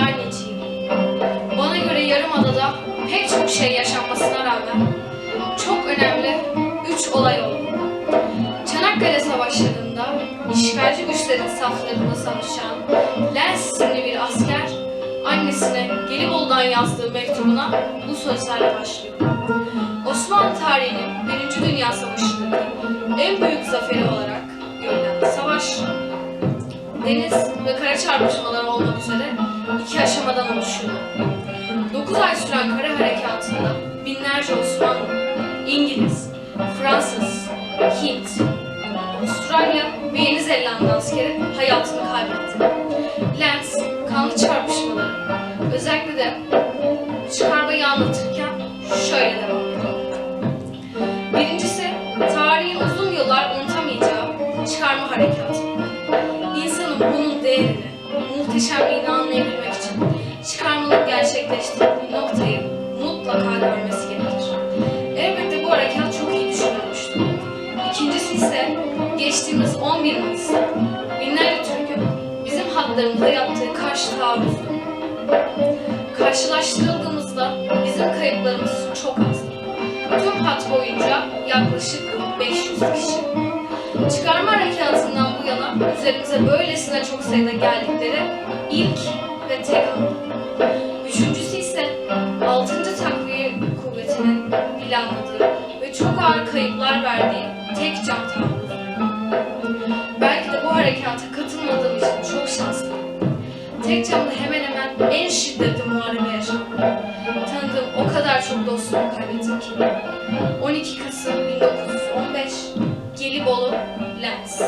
anneciğim. Bana göre Yarımada'da pek çok şey yaşanmasına rağmen çok önemli üç olay oldu. Çanakkale Savaşları'nda işgalci güçlerin saflarında savaşan Lens isimli bir asker annesine Gelibolu'dan yazdığı mektubuna bu sözlerle başlıyor. Osmanlı tarihinin Birinci Dünya Savaşı'nda en büyük zaferi olarak görülen savaş, deniz ve kara çarpışmaları olmak üzere iki aşamadan oluşuyor. 9 ay süren kara harekatında binlerce Osmanlı, İngiliz, Fransız, Hint, Avustralya ve Yeni Zelanda askeri hayatını kaybetti. Lens, kanlı çarpışmaları, özellikle de çıkarmayı anlatırken şöyle devam değerini, muhteşemliğini anlayabilmek için çıkarmanın gerçekleştiği noktayı mutlaka görmesi gerekir. Elbette bu harekat çok iyi düşünülmüştü. İkincisi ise geçtiğimiz 11 Mayıs'ta binlerce Türk'ün bizim hatlarımıza yaptığı karşı taarruzdu. Karşılaştırıldığımızda bizim kayıplarımız çok azdı. Tüm hat boyunca yaklaşık 500 kişi. Çıkarma harekatından bu yana üzerimize böylesine çok sayıda geldikleri ilk ve tek an. Üçüncüsü ise 6. Takviye Kuvveti'nin planladığı ve çok ağır kayıplar verdiği tek can taarruzu. Belki de bu harekata katılmadığım için çok şanslıyım. Tek camda hemen hemen en şiddetli muharebe yaşandı. Tanıdığım o kadar çok dostumu kaybettim ki. 12 Kasım 1915 Gelibolu Lens